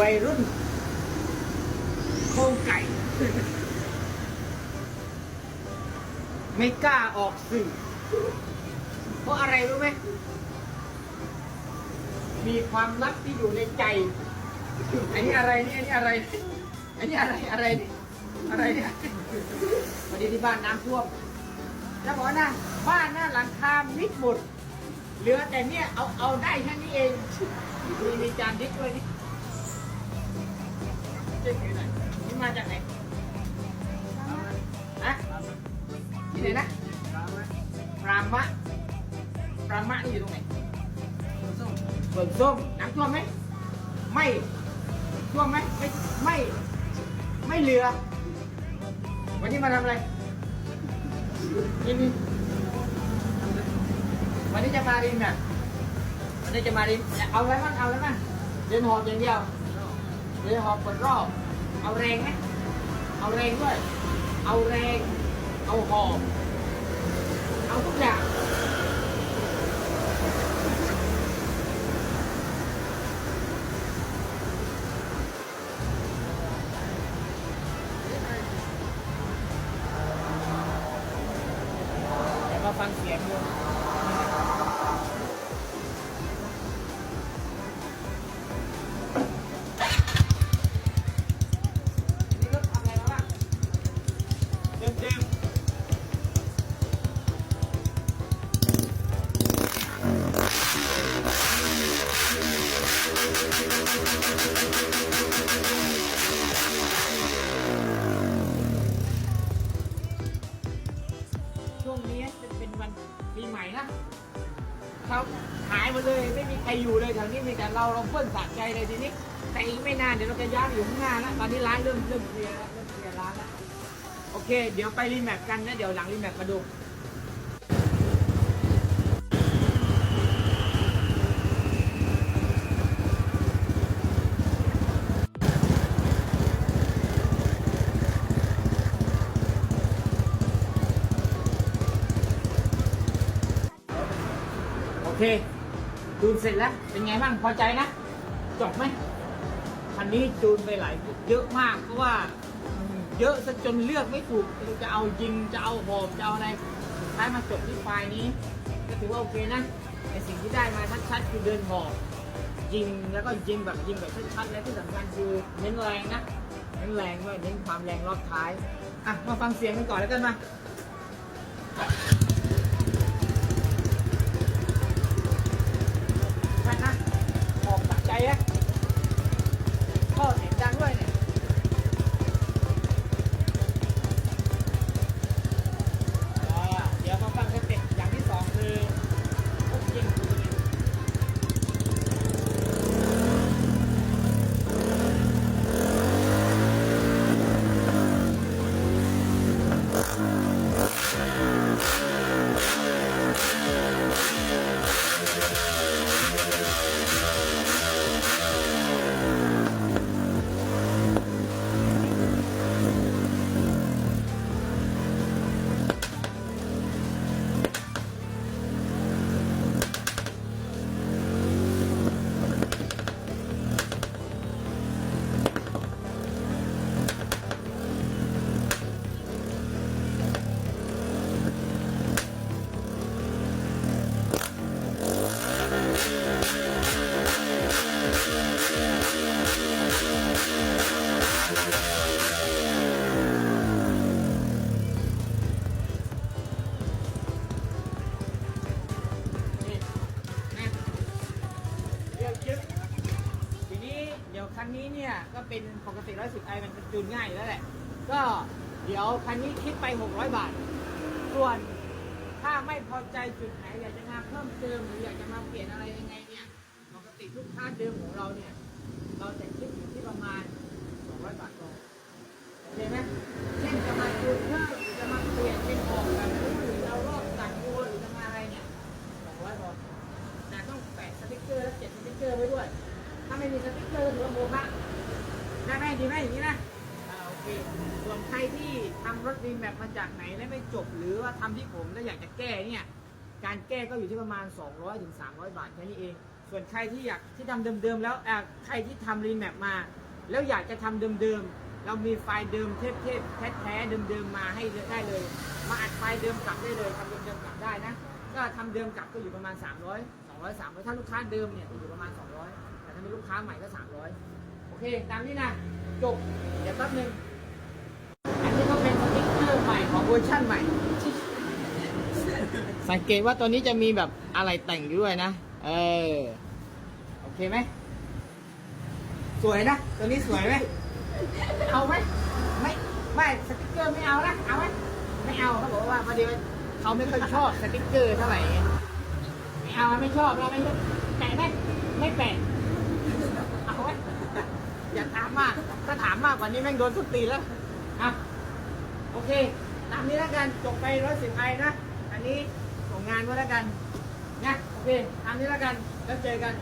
วัยรุ่นโครงไก่ ไม่กล้าออกสื่อ เพราะอะไรรู้ไหม มีความลับที่อยู่ในใจ อันนี้อะไรนี่อันนี้อะไร อันนี้อะไรอะไรนี่อะไรเนี่ยวันนี้ที่บ้านน้ำท่วมแล้วบอกนะบ้านหน้าหลังคามิดหมดเหลือแต่เนี่ยเอาเอาได้แค่นี้เอง มีมีจานดิ๊กด้วยนี่ เจ๊เก๋หน่อยนี่มาจากไหนอะที่ไหนนะปรามะปรามะนี่อยู่ตรงไหนเบิกส้มน้ำท่วมไหมไม่ท่วมไหมไม่ไม่ไม่เหลือ วันนี้มาทำอะไรนี่นี่วันนี้จะมาริมเนี่ยวันนี้จะมาริมเอาอะไรบ้างเอาอะไรบ้างเดินหอบอย่างเดียว เดินหอบกดรอบ เอาแรงไหมเอาแรงด้วย เอาแรง เอาหอบ เอาทุกอย่างมาฟังเสียงดู ไม่มีใครอยู่เลยแถวนี้มีแต่เราเราเพิ่นสะใจเลยทีนี้ แต่อีกไม่นานเดี๋ยวเราจะย้ายอยู่ข้างหน้าแล้วตอนนี้ร้านเริ่มเริ่มเคลียร์แล้วเริ่มเคลียร์ร้านแล้วโอเค เดี๋ยวไปรีแมปกันนะเดี๋ยวหลังรีแมปมาดูโอเค จูนเสร็จแล้ว เป็นไงบ้างพอใจนะ จบไหมคันนี้จูนไปหลายเยอะมาก เพราะว่าเยอะซะจนเลือกไม่ถูกจะเอาจริงจะเอาหอมจะเอาอะไรสุดท้ายมาจบที่ไฟล์นี้ ก็ถือว่าโอเคนะในสิ่งที่ได้มาชัดๆคือเดินหอบยิงแล้วก็ยิงแบบยิงแบบชัดๆและที่สำคัญคือเน้นแรงนะเน้นแรงด้วยเน้นความแรงรอบท้ายอะมาฟังเสียงกันก่อนแล้วกันมา คันนี้เนี่ยก็เป็นปกติ 110ไอมันจูนง่ายอยู่แล้วแหละ ก็เดี๋ยวคันนี้คิดไป 600 บาท ส่วนถ้าไม่พอใจจุดไหนอยากจะมาเพิ่มเติมหรืออยากจะมาเปลี่ยนอะไรยังไงเนี่ยปกติลูกค้าเดิมของเราเนี่ย เราจะคิดอยู่ที่ประมาณ 200 บาทต่อโอเคไหมเช่นจะมาจูนเพิ่มหรือจะมาเปลี่ยนเป็นออกแบบนี้หรือเรารอบตัดโวหรือจะมาอะไรเนี่ย200พอแต่ต้องแปะสติ๊กเกอร์และเก็บสติ๊กเกอร์ไว้ด้วย ไม่มีสติ๊กเกอร์ถือว่าโมฆะได้ไหมดีไหมอย่างนี้นะโอเคส่วนใครที่ทำรถรีแมปมาจากไหนและไม่จบ หรือว่าทำที่ผมแล้วอยากจะแก้เนี่ยการแก้ก็อยู่ที่ประมาณ 200ถึง300 บาทแค่นี้เอง ส่วนใครที่อยากที่ทำเดิมๆแล้วใครที่ทำรีแมปมา แล้วอยากจะทำเดิมๆเรามีไฟล์เดิมเทพๆแท้ๆเดิมๆมาให้ได้เลย มาอัดไฟล์เดิมกลับได้เลยทำเดิมๆกลับได้นะก็ทำเดิมกลับก็อยู่ประมาณ 300 200 300ถ้าลูกค้าเดิมเนี่ยอยู่ประมาณ 200แต่ถ้าเป็ นลูกค้าใหม่ก็300โอเค ตามนี้นะ จบ เดี๋ยวแป๊บนึง อันนี้ก็เป็นสติ๊กเกอร์ใหม่ของเวอร์ชั่นใหม่ สังเกตว่าตัวนี้จะมีแบบอะไรแต่งอยู่ด้วยนะ เออ โอเคไหม สวยนะ ตัวนี้สวยไหม เอาไหม ไม่ ไม่สติ๊กเกอร์ไม่เอานะ เอาไหมไม่เอาเขาบอกว่าพอดีเขาไม่ค่อยชอบสติ๊กเกอร์เท่าไหร่ ไม่เอาไม่ชอบเราไม่แปะไหมไม่แปะ อย่าถามมากถ้าถามมากกว่านี้แม่งโดนทุกตีนแล้วอะโอเค ตามนี้แล้วกันจบไปร้อยสิบไอนะ อันนี้ส่งงานก็แล้วกันนะโอเคตามนี้แล้วกันแล้วเจอกัน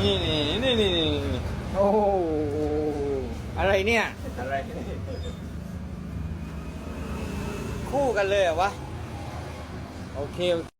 นี่นี่นี่นี่นี่โอ้โหอะไรเนี่ย อะไรคู่กันเลยเหรอวะ โอเคโอเค